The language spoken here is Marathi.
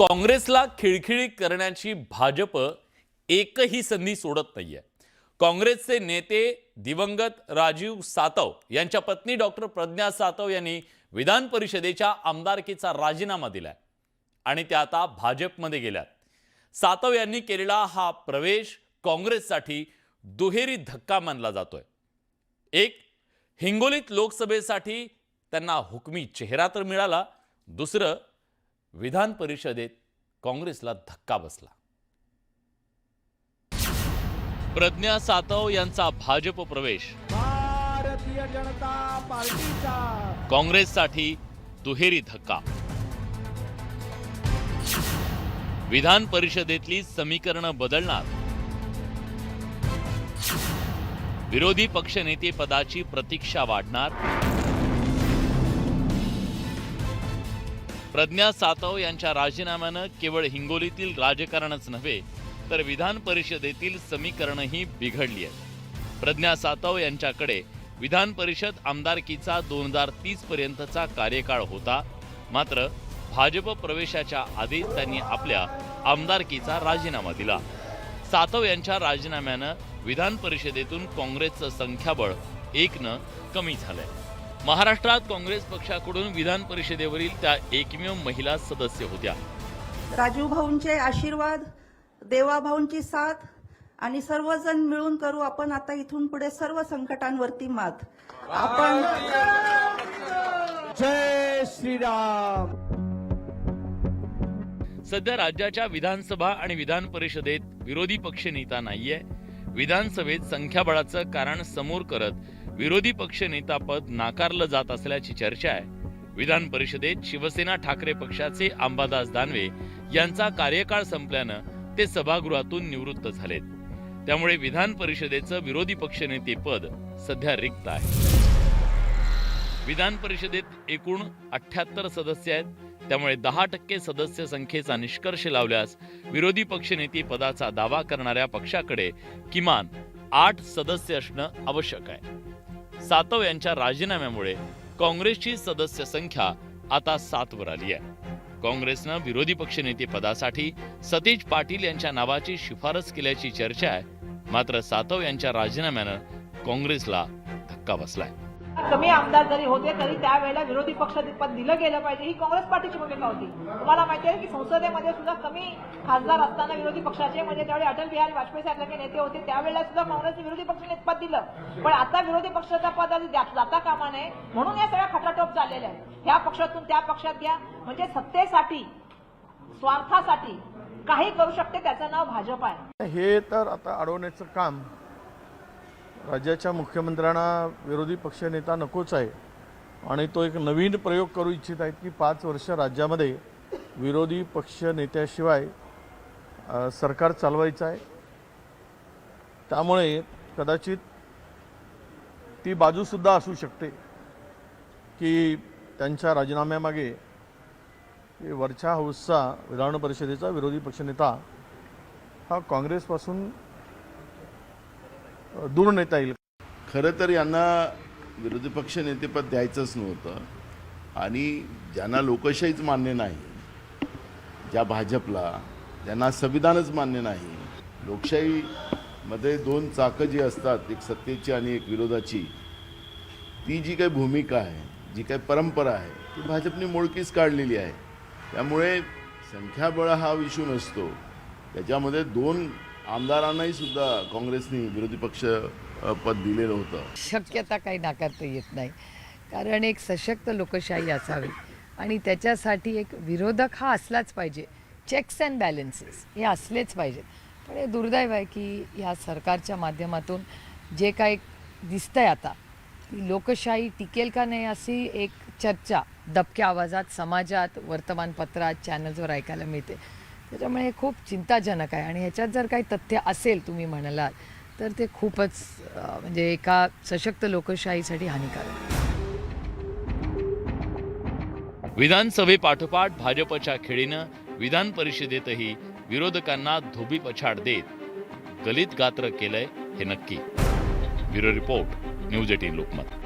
काँग्रेसला खिळखिळी करण्याची भाजप एकही संधी सोडत नाहीये. काँग्रेसचे नेते दिवंगत राजीव सातव यांच्या पत्नी डॉक्टर प्रज्ञा सातव यांनी विधान परिषदेच्या आमदारकीचा राजीनामा दिलाय आणि त्या आता भाजपमध्ये गेल्यात. सातव यांनी केलेला हा प्रवेश काँग्रेससाठी दुहेरी धक्का मानला जातोय. एक हिंगोलीत लोकसभेसाठी त्यांना हुकमी चेहरा तर मिळाला. दुसरं विधान परिषदेत काँग्रेसला धक्का बसला. प्रज्ञा सातव यांचा भाजप प्रवेश. भारतीय जनता पार्टीचा. काँग्रेससाठी दुहेरी धक्का. विधान परिषदेतली समीकरणं बदलणार. विरोधी पक्षनेते पदाची प्रतीक्षा वाढणार. प्रज्ञा सातव यांच्या राजीनाम्यानं केवळ हिंगोलीतील राजकारणच नव्हे तर विधान परिषदेतील समीकरणंही बिघडली आहेत. प्रज्ञा सातव यांच्याकडे विधान परिषद आमदारकीचा दोन हजार तीस पर्यंतचा कार्यकाळ होता मात्र भाजप प्रवेशाच्या आधी त्यांनी आपल्या आमदारकीचा राजीनामा दिला. सातव यांच्या राजीनाम्यानं विधान परिषदेतून काँग्रेसचं संख्याबळ एकनं कमी झालंय. महाराष्ट्रात काँग्रेस पक्षाकडून विधान परिषदेवरील त्या एकमेव महिला सदस्य होत्या. राजू भाऊंचे आशीर्वाद देवा भाऊंची साथ आणि सर्वजण मिळून करू आपण आता इथून पुढे सर्व संकटांवरती मात. आपण जय श्रीराम. सध्या राज्याच्या विधानसभा आणि विधान परिषदेत विरोधी पक्ष नेता नाहीये. विधानसभेत संख्याबळाचं कारण समोर करत विरोधी पक्ष नेता पद नाकारलं जात असल्याची चर्चा आहे. विधान परिषदेत शिवसेना ठाकरे पक्षाचे अंबादास दानवे यांचा कार्यकाळ संपल्यानं ते सभागृहातून निवृत्त झालेत. त्यामुळे विधान परिषदेचं विरोधी पक्षनेते पद सध्या रिक्त आहे. विधान परिषदेत एकूण अठ्याहत्तर सदस्य आहेत. त्यामुळे दहा टक्के सदस्य संख्येचा निष्कर्ष लावल्यास विरोधी पक्षनेते पदाचा दावा करणाऱ्या पक्षाकडे किमान आठ सदस्य असणं आवश्यक आहे. सातव यांच्या राजीनाम्यामुळे काँग्रेसची सदस्य संख्या आता सातवर आली आहे. काँग्रेसनं विरोधी पक्षनेते पदासाठी सतीश पाटील यांच्या नावाची शिफारस केल्याची चर्चा आहे. मात्र सातव यांच्या राजीनाम्यानं काँग्रेसला धक्का बसलाय. कमी आमदार जरी होते तरी त्यावेळेला विरोधी पक्ष पद दिलं गेलं पाहिजे ही काँग्रेस पार्टीची भूमिका होती. तुम्हाला माहिती आहे की संसदेमध्ये सुद्धा कमी खासदार असताना विरोधी पक्षाचे म्हणजे त्यावेळी अटल बिहारी वाजपेयी सारखे नेते होते त्यावेळेला सुद्धा काँग्रेसने विरोधी पक्षाने पद दिलं. पण आता विरोधी पक्षाचा पद जाता कामा नये म्हणून या सगळ्या खटाटोप चाललेल्या आहेत. ह्या पक्षातून त्या पक्षात घ्या. म्हणजे सत्तेसाठी स्वार्थासाठी काही करू शकते त्याचं नाव भाजप आहे. हे तर आता अडवण्याचं काम राज्याच्या मुख्यमंत्र्यांना विरोधी पक्षनेता नकोच आहे. आणि तो एक नवीन प्रयोग करू इच्छित आहेत की पाच वर्ष राज्यामध्ये विरोधी पक्ष नेत्याशिवाय सरकार चालवायचं आहे. त्यामुळे कदाचित ती बाजूसुद्धा असू शकते की त्यांच्या राजीनाम्यामागे वरच्या हाऊसचा विधान परिषदेचा विरोधी पक्षनेता हा काँग्रेसपासून दूर नेता येईल. खरं तर यांना विरोधी पक्ष नेतेपद द्यायचंच नव्हतं. आणि ज्यांना लोकशाहीच मान्य नाही ज्या भाजपला ज्यांना संविधानच मान्य नाही लोकशाहीमध्ये दोन चाकं जी असतात एक सत्तेची आणि एक विरोधाची ती जी काही भूमिका आहे जी काही परंपरा आहे ती भाजपने मोडकीच काढलेली आहे. त्यामुळे संख्याबळ हा विषू नसतो. त्याच्यामध्ये दोन आमदारांनाही सुद्धा काँग्रेसने विरोधी पक्ष पद दिलेलं होतं. शक्यता काही नाकारता येत नाही. कारण एक सशक्त लोकशाही असावी आणि त्याच्यासाठी एक विरोधक हा असलाच पाहिजे. चेक्स अँड बॅलन्सेस हे असलेच पाहिजेत. पण हे दुर्दैव आहे की ह्या सरकारच्या माध्यमातून जे काही दिसतंय आता ती लोकशाही टिकेल का नाही अशी एक चर्चा दबक्या आवाजात समाजात वर्तमानपत्रात चॅनल्सवर ऐकायला मिळते. त्याच्यामुळे हे खूप चिंताजनक आहे. आणि ह्याच्यात जर काही तथ्य असेल तुम्ही म्हणालात तर ते खूपच म्हणजे एका सशक्त लोकशाहीसाठी हानिकारक. विधानसभेपाठोपाठ भाजपच्या खेळीनं विधान परिषदेतही विरोधकांना धोबी पछाड देत गलित गात्र केलंय हे नक्की. Bureau report news eighteen Lokmat.